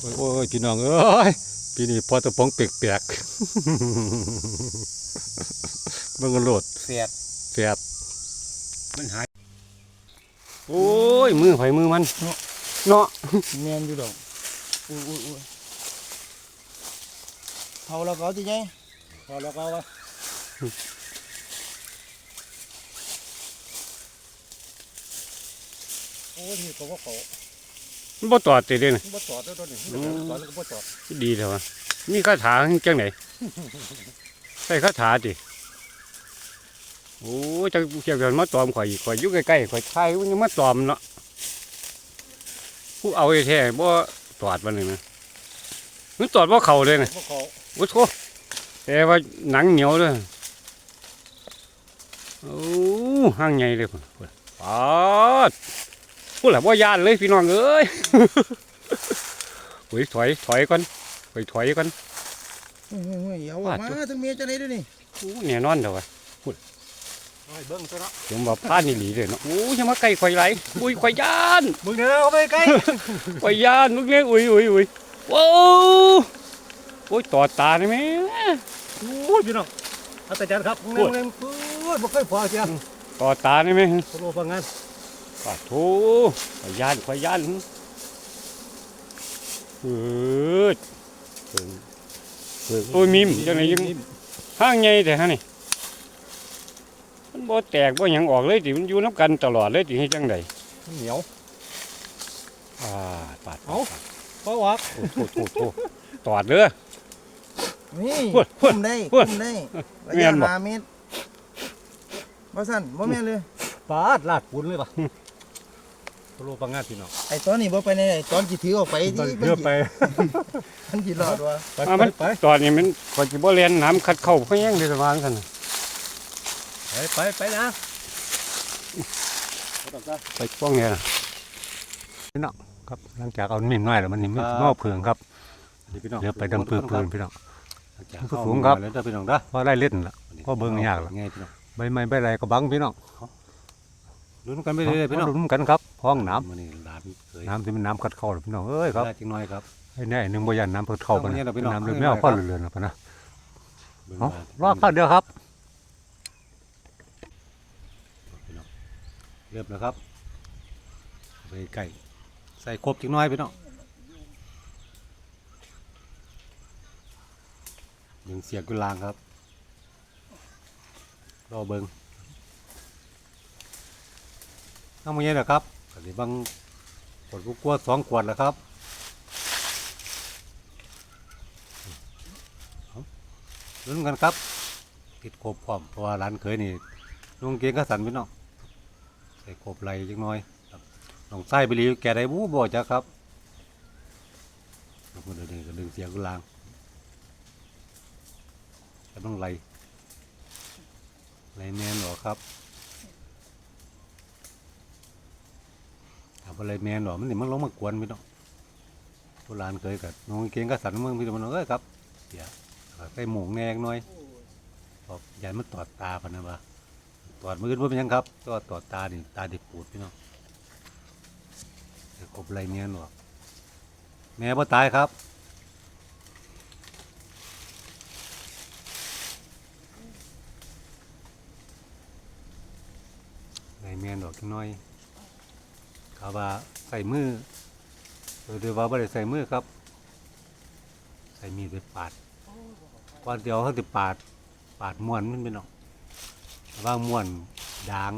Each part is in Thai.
โอ้ยโอ้ยพี่น้องเอ้ยปีนี้พอตะปองเปียกๆมันก็โหลดเสียดแสบมันหาย โอ้ยมือไผมือมัน เนาะเมียนอยู่ดอกอุ้ยอุ้ยอุ้ยเผาแล้วก็เอาที่ไงพอแล้วก็ว่าโอ้ยนี่ตัวก็เขา มันบ่ตอดติเด้นี่บ่จอดแล้วตัวนี้อืมจอดแล้วก็บ่จอดดีเถอะวะมีคาถาจังไหนใส่คาถาติโอ้ยจังเกี่ยวกันมาตอมข่อยอีกข่อยอยู่ใกล้ๆข่อยทายมันยังมาตอมเนาะผู้เอาไอ้แท้บ่ตอดมันเลยนะมันตอดบ่เข้าเลยนะบ่เขาโอ้โหแต่ว่าหนังเหนียวเลยโอ้ห้างใหญ่เลยพุ่นพุ่นปาด พูดแหละว่ายานเลยพี่น้องเอ้ยโอ้ยถอยถอยก่อนไปถอยก่อนเฮ้ยเฮ้ยเฮ้ยเอาว่ามาจุ๊บถึงเมียจะไหนด้วยนี่โอ้แน่นอนเด้อวะเอาให้เบิ่งซะเนาะเดี๋ยวมาพลาดนี่หลีเลยเนาะโอ้ยอย่ามาใกล้ข่อยไหลอุ้ยข่อยยานมึงเด้อเอาไปใกล้ข่อยยานมึงเนี่ยอุ้ยอุ้ยอุ้ยว้าวโอ้ยต่อตาได้ไหมโอ้ยพี่น้องอาจารย์ครับมึงเล่นมึงเล่นปื้ดบ่เคยพอเสียต่อตาได้ไหมโปรฟังงาน ปาโถข่อยยานข่อยยานเออโอ้ยมิมจังไหนยังห้างใหญ่แต่ฮะนี่มันบ่แตกบ่หยังออกเลยติมันอยู่น้ำกันตลอดเลยติให้จังไดเหนียวอ่าปาดเอ้าเพราะว่าโอ้โถโถโถตอดเด้อ นี่พูดพูดคุมได้พูดคุมได้ระแม่ยะนบ่ ห้าเมตรบ่สั่นบ่แม่นเลย ปาดลาดปูนเลยป่ะ โปรฟังงานพี่น้องไอ้ตอนนี้บ่ไปไหนไอ้ตอนสิถือออกไปตอนที่เรือไปมันสิรอดวะไปอ่าไปมันไปตอนนี้มันข่อยสิบ่เรียนน้ำคัดเข้าเพราะหยังได้สว่างซั่นน่ะไปไปนะไปป้องเนี่ยน่ะพี่น้องครับหลังจากเอามิมน้อยแล้วมันนี่มันสิมาเอาเพิงครับพี่น้องเดี๋ยวไปดังปืนๆพี่น้องสูสูงงคครัรับบแล้วเด้อพี่น้องเด้อพอได้เล่นละก็เบิ่งยากล่ะไงพี่น้องใบไม้ใบไรก็บังพี่น้อง ลุ้นกันไปเรื่อยๆพี่น้องมาลุ้นกันครับ ห้องน้มื้อนี้หลานเคยำน้ำที่มันน้ำคัดเข้าน่ะพี่น้องเอ้ยครับได้จังน้อยครับไอ้แน่หนึ่งบ่ยันน้ำคัดเข้ากันเอามาเนี่ยเราพี่น้องน้ำเลยเอาไม่เอามาข้อครับเรือนๆนะพะนะเบิ่งเอาว่ารอข้าวเดียวครับพี่น้องเริ่มแล้วครับไปไก่ใส่ครบจังน้อยพี่น้องยิงเสียงกุลางครับรอเบิง น้ำมันเย็นเหรอครับก็สิบังขวดกลัวๆสองขวดแล้วครับลุ้นกันครับติดครบพร้อมเพราะว่าร้านเคยนี่ลุงเกงก็สันพี่น้องใส่ครบไหลจังน้อยครับน้องไส้ไปรีแกได้บู้บ่จ้ะครับแล้วก็เดินก็ดึงเสียงกุลางแต่ต้องไหลไหลแมนหรอครับ อะไรแมนหรอมันนี่มันลงมากวนพี่น้องโบราณเคยกับน้องเก่งก็สันเมืองพี่น้องเอ้ยครับเดี๋ยวใส่หมูแนงหน่อยบอกยันมันตอดตาพันนะวะตอดมือว่าเป็นหยังครับ ก็ตอดตาดิตาดิปูดพี่น้องครบไรเมียนหรอกแม่บ่ตายครับไรเมียนหรอกน้อย กาว่าใส่มือเออเดี๋ยว่าบ่ได้ใส่มือครับ ใส่มีดไปปาดก่อนเดียวเขาจะปาดปาดม้วนมันเป็นเนาะว่างม้วนด่าง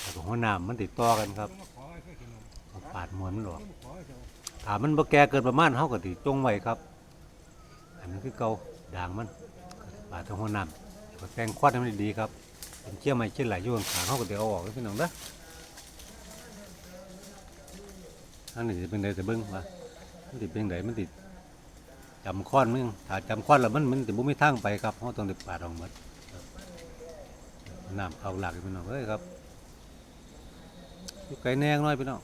แล้วก็หัวหน้ามันติดต่อกันครับปาดม้วนมันหรอกถามมันบ่แก่เกินประมาณเฮาก็ติจงไว้ครับอันนั้นคือเกาด่างมันปาดหัวหน้าแล้วก็แต่งควัดให้มันดีครับเป็นเชี่ยไม้เชี่ยไหลอยู่ข้างๆเฮาก็เดี๋ยวออกเลยพี่น้องเด้อ อันนี้จะเป็นไดแต่เบิ่งว่ามันสิเป็นไดมันติดจำค้อนมึงถ้าจำค้อนแล้วมันมันจะบุไม่ทางไปครับเพราะต้องได้ปาดออกหมดครับน้ำเข้าหลักพี่น้องเอ้ยครับอยู่ไกลแนงน้อยพี่น้อง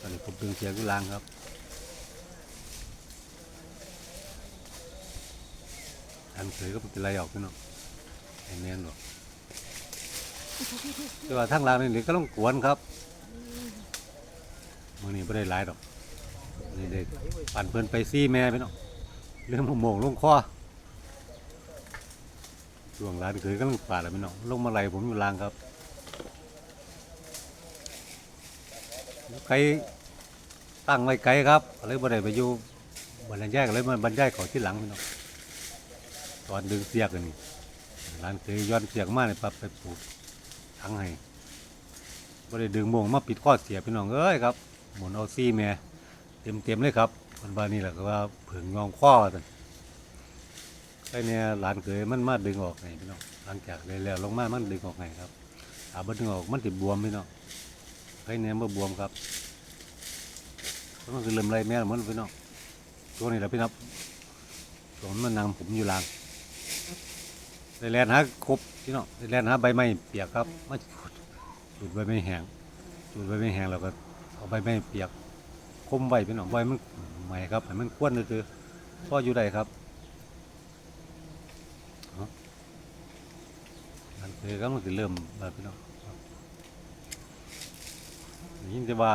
ตอนนี้ผมดึงเสียงกุลางครับอันเสยก็เป็นไรออกพี่น้องไอ้แนนหรอกแต่ว่าทางหล่างนี่เดี๋ยวก็ต้องกวนครับ มือนี้ไม่ได้หลายดอกนี่เด็กปั่นเพิ่นไปซี่แม่พี่น้องเรื่องโมงลงคอช่วงร้านเคยกำลังปาแล้วพี่น้องลงมาไหลผมอยู่ล่างครับไกลตั้งไว้ไกลครับเลยบ่ได้ไปอยู่บรรยายเลยมาบรรยายเขอที่หลังพี่น้องตอนดึงเสียกกันนี่ร้านเคยย้อนเสียกมากเลยปั๊บไปปลูกทั้งให้บ่ได้ดึงโมงมาปิดข้อเสียพี่น้องเอ้ยครับ หมุนเอาซี่แม่เต็มเต็มเลยครับมันบานี่แหละก็ว่าผึ่งงองข้อแต่ไอเนี่ยหลานเคยมันมาดึงออกไงพี่น้องหลังจากเลยแล้วลงมามันดึงออกไงครับถ้าบดึงออกมันติดบวมพี่น้องไอเนี่ยมันบวมครับมันคือเริ่มไรแม่แล้วมันพี่น้องตัวนี้แหละพี่น้องตัวมันนางผมอยู่หลางได้แลนหาครบพี่น้องได้แลนหาใบไม้เปียกครับมาจุดใบไม้แห้งจุดใบไม้แห้งแล้วก็ เอาใบไม้เปียกคมไว้เป็นหนองไว้มันใหม่ครับให้มันควนคือๆพ่ออยู่ได้ครับอันเคยก็มันสิเริ่มแล้วพี่น้องครับยินจะว่า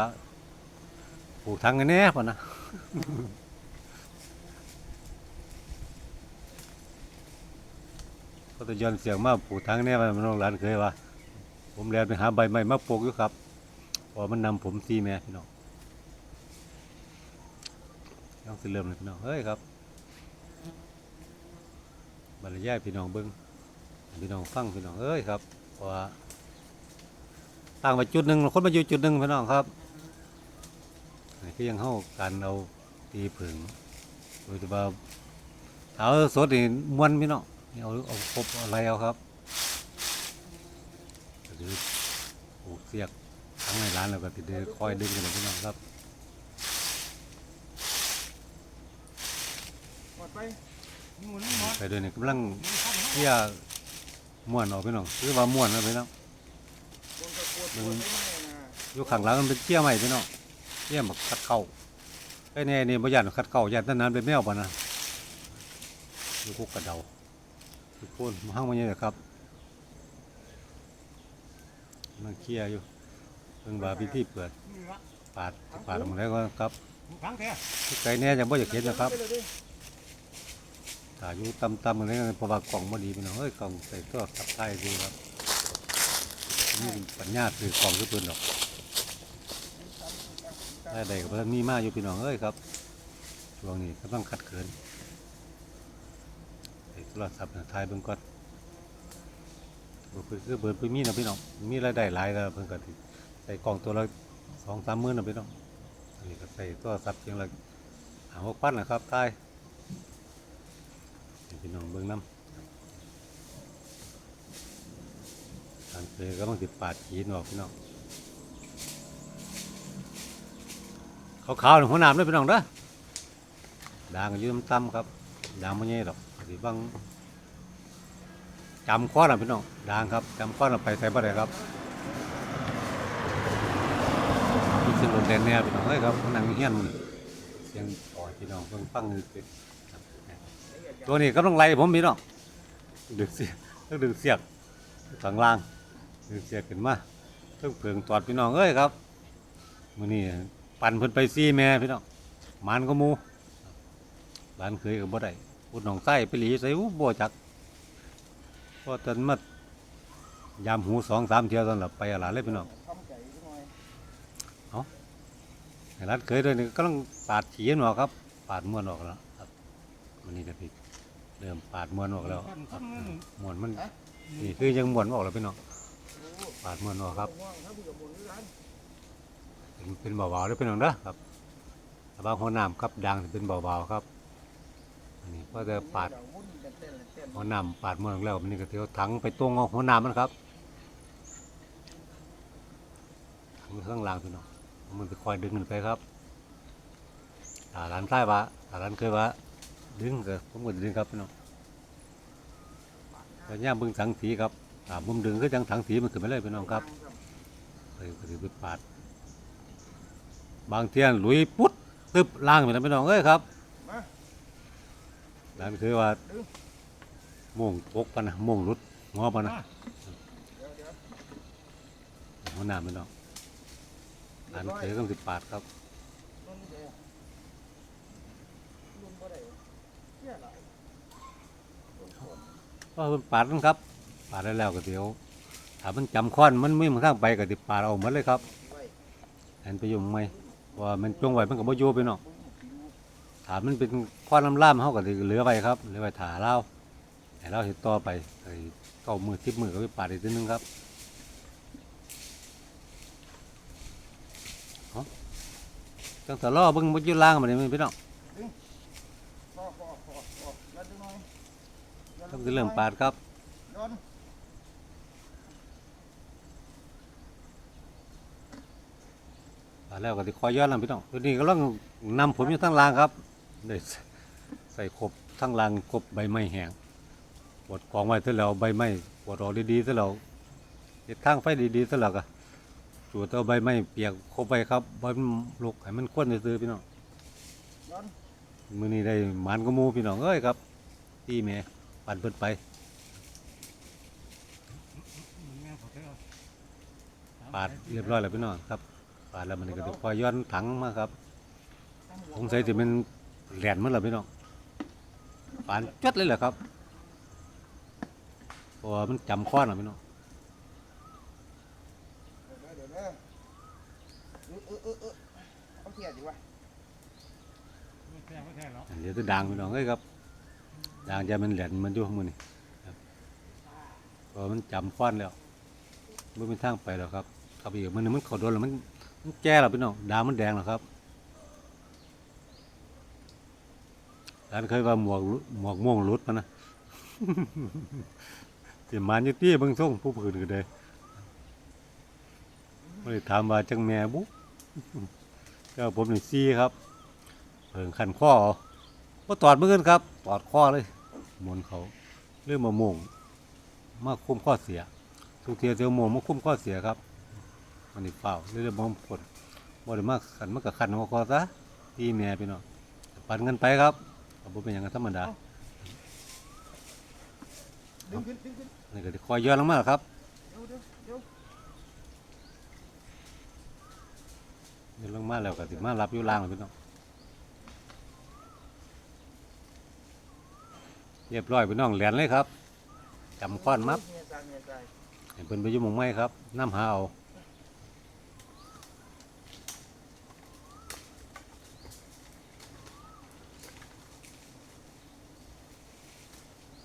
ปลูกทางกันแน่ป่ะนะก็จะย้อนเสียงมาปลูกทางแน่ป่มันน้องหลานเคยว่า ผมเรียนไปหาใบใหม่มาปลูกอยู่ครับ อมันนำผมซีแม่พี่น้องต้องสิเริ่มเลยพี่น้องเฮ้ยครับบรรยายพี่น้องเบิ้งพี่น้องฟังพี่น้องเอ้ยครับว่าต่างไปจุดหนึ่งคนมาอยู่จุดหนึ่งพี่น้องครับนี่คือยังเข้าการเอาตีผึ่งโดยเฉพาะเท้าสดนี่ม้วนพี่น้องนี่เอาเอาครบอะไรเอาครับก็คือผูกเสียก ทั้งในร้านแล้วก็ติดเดคอยดึงกันพี่น้องครับไปดไปเดินนี่กำลังเที่ยม่วนออกไปน้องคือว่าม่วนนะพี่น้องม่ได้นอยู่ข้างหลังมันเป็นเที่ยใหม่พี่น้องเที่ยมาคัดเข้าไอ้แน่นี่บ่ยันคัดเข้ายันนั้นเป็นแมวป่ะนะอยู่คุกกระเดาทุกคนมาห้างมาเนี่ยครับนั่งเคลียร์อยู่ เพิ่งว่าพิธีเปิดปาดปาดออกมาแล้วก็ครับฟังแท้ไกลแน่ยังบ่อยากเห็นนะครับไปเลยดิถ้าอยู่ต่ำๆกันเลยเพราะว่ากล่องบ่ดีพี่น้องเอ้ยกล่องใส่ตัวสับไทยดูครับนี่ปัญญาคือกล่องคือเพิ่นดอกได้ใดกับเพิ่นมีมาอยู่พี่น้องเอ้ยครับช่วงนี้ก็ต้องขัดเขินใส่โทรศัพท์ถ่ายเบิ่งก่อนบ่คือคือเบิ่นไปมีนะพี่น้องมีรายได้หลายแล้วเพิ่นก็สิใส่กล่องตัวละ2-3หมื่นนะพี่น้องอันนี้ก็ใส่โทรศัพท์เพียงละ5-6,000นะครับถ่ายให้พี่น้องเบิ่งน้ำการเคยก็ต้องติดปาดขีนออกพี่น้องขาวๆหนึ่งหัวหนามด้วยพี่น้องเด้อด่างก็ยืมต่ำๆครับด่างไม่ใหญ่หรอกสิบางจำข้อน่ะพี่น้องด่างครับจำข้อนะไปใส่บ่ได้ครับ มีเสียงรถแดนแน่พี่น้องเอ้ยครับนั่งเฮียนเสียงต่อยพี่น้องเพิ่งฟังเป็นตัวนี้ก็ต้องไล่ผมพี่น้องดึงเสียกต้องดึงเสียกข้างล่างดึงเสียกขึ้นมาต้องเปลืองตอดพี่น้องเอ้ยครับมื้อนี้ปั่นเพิ่นไปซี่แม่พี่น้องมันก็มูบ้านเคยก็บ่ได้พูดหนองไส้ไปหลีใส่อู้บ่จักพอตอนมายามหูสองสามเที่ยวตอนหลับไปอะไรเลยพี่น้อง ทำไก่สักหน่อย ให้ ร้านเคยด้วยนี่ก็ต้องปาดขีนออกครับ ปาดม้วนออกแล้วครับมันนี่ก็พี่เริ่มปาดม้วนออกแล้วครับม้วนมันนี่คือยังม้วนออกแล้วพี่น้องปาดม้วนออกครับเป็นเป็นเบาๆด้วยพี่น้องนะครับแต่บางหัวน้ำครับดังเป็นเบาๆครับอันนี้ก็จะปาดวุ่นกันเต้นเลยเต้นหัวน้ำปาดม้วนออกแล้วมันนี่ก็เที่ยวถังไปตรงอหัวน้ำมันครับถังข้างล่างพี่น้อง มันไปคอยดึงขึ้นไปครับถ้าร้านใต้ว่าถ้าร้านเคยว่าดึงก็ผมก็ดึงครับพี่น้องแล้วย่ามบึงสังสีครับอ่ามุมดึงก็จังสังสีมันขึ้นไปเลยพี่น้องครับไปก็ถือไปปาด บางเทียนหลุยปุ๊ดตึบล่างไปแล้วพี่น้องเอ้ยครับมานั่นคือว่าโม่งตกปะนะโม่งรุดหัวปะนะหัวหน้าพี่น้อง หลนเคยต้อสิบบาทครับก็เป็นปาดนั่นครับปาดได้แล้วก็เดี๋ยวถ้ามันจำค้อนมันไม่มาข้างไปก็ติดปาดเอาหมดเลยครับเห็นประโยชน์ไหมว่ามันจงไหวมันกับโมโยไปเนาะถามมันเป็นข้อน้ำล่ามเขากับเหลือไปครับเหลือไปถ่าเล่าแต่เล่าเห็นต่อไปเก้ามือทิพมือก็ไปปาดอีกทีนึงครับ จังตะล้อเบิ่งบ่อยู่ล่างมันนี่พี่น้องพอพอพอพอแล้วดึงหน่อยต้องสิเริ่มปาดครับย้อนปาดแล้วก็สิคอยย้อนลังพี่น้องตัวนี้ก็ต้องนำผมอยู่ทั้งล่างครับได้ใส่ครบทั้งล่างครบใบไม้แห้งปวดกองไว้เสร็จแล้วใบไม้ปวดออกดีๆเสร็จแล้วเฮ็ดทางไฟดีๆเสร็จแล้วก็ จูดเอาใบไม้เปียกคบไว้ครับให้มันลุกให้มันควนซื่อๆพี่น้องมือนี้ได้หมานกับหมู่พี่น้องเอ้ยครับตีแม่ปั่นเพิ่นไปปาดเรียบร้อยแล้วพี่น้องครับปาดแล้วมันก็จะคอยย้อนถังมาครับสงสัยจะเป็นแหลนมันเหรอพี่น้องปานจัดเลยเหรอครับเพราะว่ามันจำข้อนเหรอพี่น้อง เดี๋ยวเดี๋ยว เดี๋ยวเออเออเออเออเอาเทียดด่าเดี๋ยวจะด่างพี่น้องเอ้ยครับด่างจะมันแหลนมันอยู่ข้างมือนี่ครับพราะมันจำข้อนแล้วไม่เป็นทางไปหรอกครับขับอีกมันมันขอโดนแล้วมันมันแก่แล้วพี่น้องดามันแดงแล้วครับร้านเคยว่าหมวกหมวกม่วงหลุดมานะเดี๋ยวมันอยู่ที่เบางส่งผู้ผืนก็ได้ไม่ได้ถามว่าจังแม่บุ๊ ก็ผมหนึ่งซี่ครับเพิ่งขันข้อเอาบ่ตอดมือกันครับตอดข้อเลยหมุนเขาเรื่องมาโมงมาคุ้มข้อเสีย ทุกเทียเทียวโมงมาคุ้มข้อเสียครับมันนี่เปล่าเรื่องมองผลบ่ได้มาขันมันก็ขันหัวคอซะพี่แม่พี่น้องปันเงินไปครับก็บ่เป็นอย่างนั้นธรรมดาดึงขึ้นดึงขึ้นนี่ก็สิคอยย้อนลงมาครับเดี๋ยวเดี๋ยว เดี๋ยวย้อนลงมาแล้วก็สิมารับอยู่ล่างเลยพี่น้องเรียบร้อยพี่น้องแหลนเลยครับจำค้อนมับเมียใจเมียใจให้เพิ่นไปอยู่หมองไม้ครับน้ำหาเอา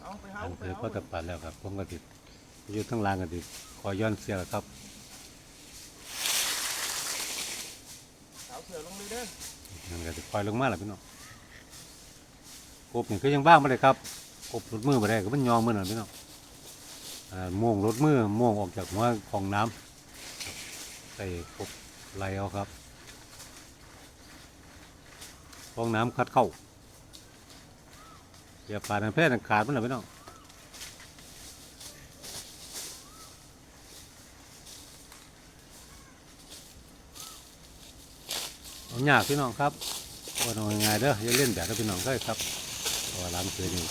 เอาไปหาอันไปเพื่อเอาก็ตะปัดแล้วครับผมก็ติดอยู่ทั้งล่างก็ติดคอยย้อนเสียแล้วครับ เอาเสือลงเลยเด้อนั่นก็ติคอยลงมาแหล้วพี่น้องกบนี่ก็ยังบ้างไม่ได้ครับกบรถมือไม่ได้ก็มันยอมมือหน่อยพี่น้องม่วงรถมือม่วงออกจากหัวของน้ำใส่กบไหลเอาครับฟองน้ำคัดเข้าอย่าปาดแพร่ขาดมันเลยพี่น้อง เอายากพี่น้องครับว่าน้องง่ายๆเด้ออย่าเล่นแบบกับพี่น้องได้ครับว่าร้านเสือนี่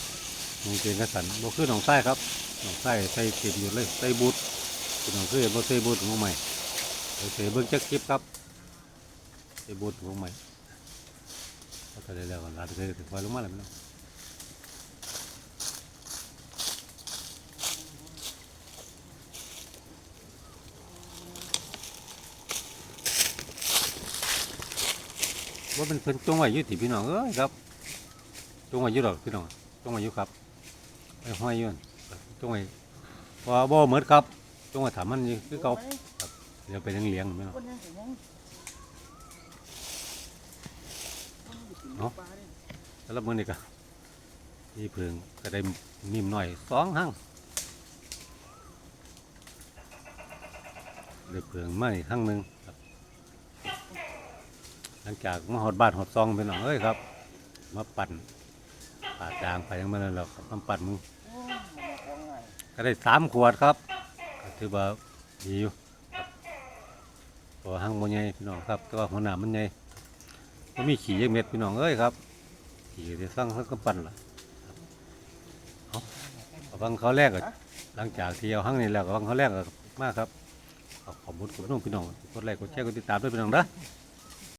มึงเกงกระสันบ่คือน้องไส้ครับน้องไส้ใส่เต็มอยู่เลยใส่บูทพี่น้องคือเห็นบ่ใส่บูทของใหม่เดี๋ยวเสือเบิ่งจักคลิปครับใส่บูทของใหม่ก็จะได้แล้วร้านเสือถึงไฟลงมาแล้วพี่น้อง ว่าเป็นเพิ่นจงไว้อยู่ที่พี่น้องเอ้ยครับจงไว้อยู่ดอกพี่น้องจงไว้อยู่ครับไอ้ห้อยยู่นั่นจงไว้พราะว่าบ่เหมือนครับจงไว้ถามมันอยู่คือเก่าเดี๋ยวไปเลี้ยงๆพี่น้องคนยังสิยังเนาะแล้วมื้อนี้ก็มีเพิ่งก็ได้นิ่มหน่อยสองหั่งได้เพิ่งมาอีกหั่งหนึง หลังจากมาหอดบ้านหอดซองพี่น้องเอ้ยครับ มาปั่นปาดจางไปยังมาแล้วเราครับมาปั่นมึงก็ได้สามขวดครับก็ถือว่าดีอยู่ตัวหั่งมันใหญ่พี่น้องครับต่ว่าหัวหน้ามันใหญ่มันมีขี่ยักเม็ดพี่น้องเอ้ยครับขี่ที่สั่งแล้วก็ปั่นล่ะบเอาฟังเขาแรกก็หลังจากที่เอาหั่งนี่แล้วก็ฟังเขาแรกก็มากครับขอขอบคุณคุณพี่น้องกดไลค์กดแชร์กดติดตามด้วยพี่น้องนะ